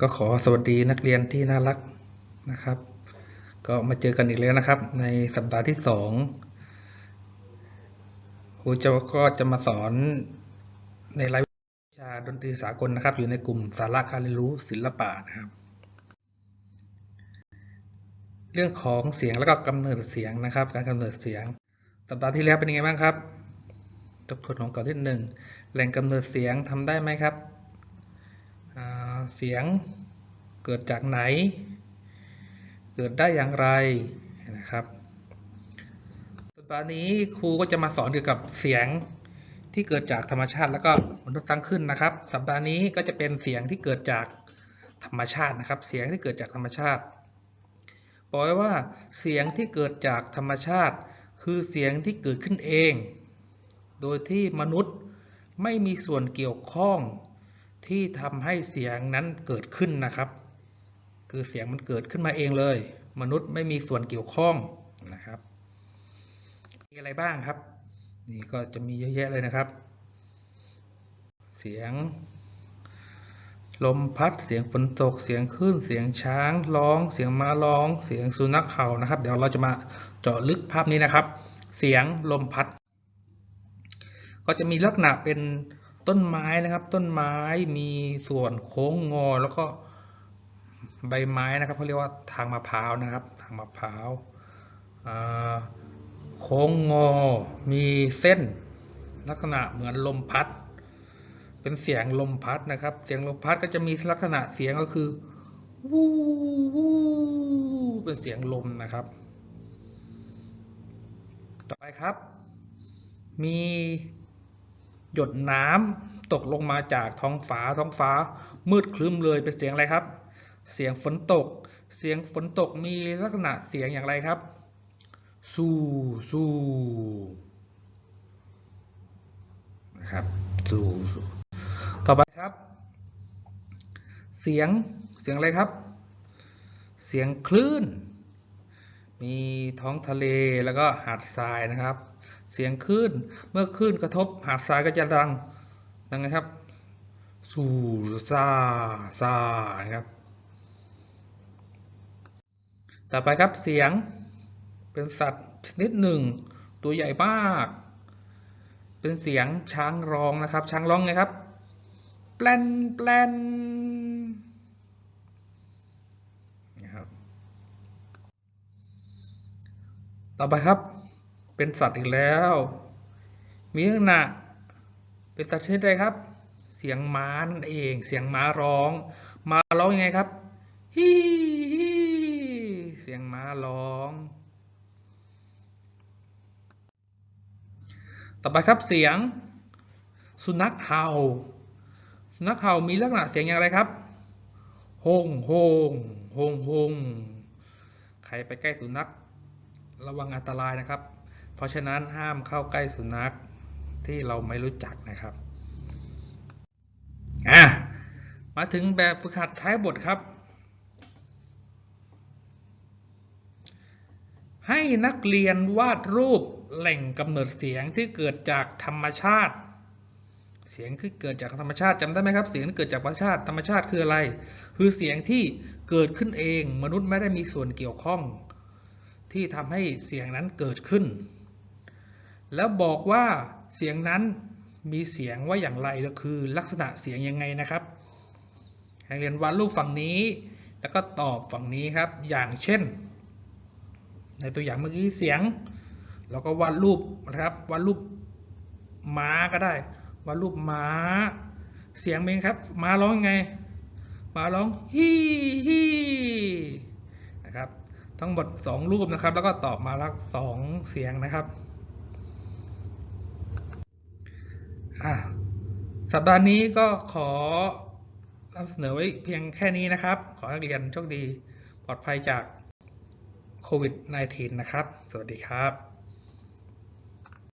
ก็ขอสวัสดีนักเรียนที่น่ารักนะครับ ก็มาเจอกันอีกแล้วนะครับ ในสัปดาห์ที่สองครูจะก็จะมาสอนในรายวิชาดนตรีสากลนะครับ อยู่ในกลุ่มสาระการเรียนรู้ศิลปะนะครับ เรื่องของเสียงแล้วก็กำเนิดเสียงนะครับ การกำเนิดเสียง สัปดาห์ที่แล้วเป็นยังไงบ้างครับทบทวนของก่อนที่หนึ่งแหล่งกำเนิดเสียงทำได้ไหมครับ เสียงเกิดจากไหน เกิดได้อย่างไรนะครับสัปดาห์นี้ครูก็จะมาสอนเกี่ยวกับเสียงที่เกิดจากธรรมชาติแล้วก็มนุษย์ตั้งขึ้นนะครับ สัปดาห์นี้ก็จะเป็นเสียงที่เกิดจากธรรมชาตินะครับ เสียงที่เกิดจากธรรมชาติบอกไว้ว่าเสียงที่เกิดจากธรรมชาติ คือเสียงที่เกิดขึ้นเอง โดยที่มนุษย์ไม่มีส่วนเกี่ยวข้อง ที่ทำให้เสียงนั้นเกิดขึ้นนะครับ คือเสียงมันเกิดขึ้นมาเองเลย มนุษย์ไม่มีส่วนเกี่ยวข้องนะครับมีอะไรบ้างครับ นี่ก็จะมีเยอะแยะเลยนะครับ เสียง ลมพัดเสียงฝนตกเสียงคลื่นเสียงช้างร้อง เสียงม้าร้อง เสียงสุนัขเห่านะครับ เดี๋ยวเราจะมาเจาะลึกภาพนี้นะครับ เสียงลมพัด ก็จะมีลักษณะเป็น ต้นไม้นะครับ ต้นไม้มีส่วนโค้งงอแล้วก็ใบไม้นะครับเขาเรียกว่าทางมะพร้าวนะครับ ทางมะพร้าวโค้งงอ มีเส้น ลักษณะเหมือนลมพัด เป็นเสียงลมพัดนะครับ เสียงลมพัดก็จะมีลักษณะเสียงก็คือวูวู้เป็นเสียงลมนะครับ ต่อไปครับ มี หยดน้ำตกลงมาจากท้องฟ้าท้องฟ้า มืดครึ้มเลยเป็นเสียงอะไรครับ เสียงฝนตก เสียงฝนตกมีลักษณะเสียงอย่างไรครับสู้สู้นะครับสู้สู้ต่อไปครับ เสียงเสียงอะไรครับ เสียงคลื่น มีท้องทะเลแล้วก็หาดทรายนะครับ เสียงคลื่น เมื่อคลื่นกระทบหาดทรายก็จะดังดังนะครับ สู่ซาซานะครับ ต่อไปครับเสียงเป็นสัตว์ชนิดหนึ่ง ตัวใหญ่มาก เป็นเสียงช้างร้องนะครับ ช้างร้องไงครับ แปลนแปลนนะครับ ต่อไปครับ เป็นสัตว์อีกแล้ว มีลักษณะเป็นสัตว์ชนิดใดครับ เสียงม้านั่นเอง เสียงม้าร้อง ม้าร้องยังไงครับฮีฮีเสียงม้าร้อง ต่อไปครับเสียง สุนัขเห่า สุนัขเห่ามีลักษณะเสียงอย่างไรครับโฮงโฮงโฮงโฮงใครไปใกล้สุนัขระวังอันตรายนะครับ เพราะฉะนั้นห้ามเข้าใกล้สุนัขที่เราไม่รู้จักนะครับอะมาถึงแบบฝึกหัดท้ายบทครับ ให้นักเรียนวาดรูปแหล่งกำเนิดเสียงที่เกิดจากธรรมชาติ เสียงที่เกิดจากธรรมชาติจำได้ไหมครับ เสียงที่เกิดจากธรรมชาติธรรมชาติคืออะไร คือเสียงที่เกิดขึ้นเอง มนุษย์ไม่ได้มีส่วนเกี่ยวข้อง ที่ทำให้เสียงนั้นเกิดขึ้น แล้วบอกว่าเสียงนั้นมีเสียงว่าอย่างไรก็คือลักษณะเสียงยังไงนะครับให้เรียนวาดรูปฝั่งนี้ แล้วก็ตอบฝั่งนี้ครับ อย่างเช่น ในตัวอย่างเมื่อกี้เสียง เราก็วาดรูปนะครับ วาดรูปม้าก็ได้ วาดรูปม้า เสียงเป็นครับ ม้าร้องยังไง ม้าร้องฮี่ฮี่นะครับ ทั้งหมด 2 รูปนะครับ แล้วก็ตอบมาล้วสองเสียงนะครับอะ สัปดาห์นี้ก็ขอนำเสนอไว้เพียงแค่นี้นะครับ ขอให้นักเรียนโชคดีปลอดภัยจากโควิด -19 นะครับ สวัสดีครับ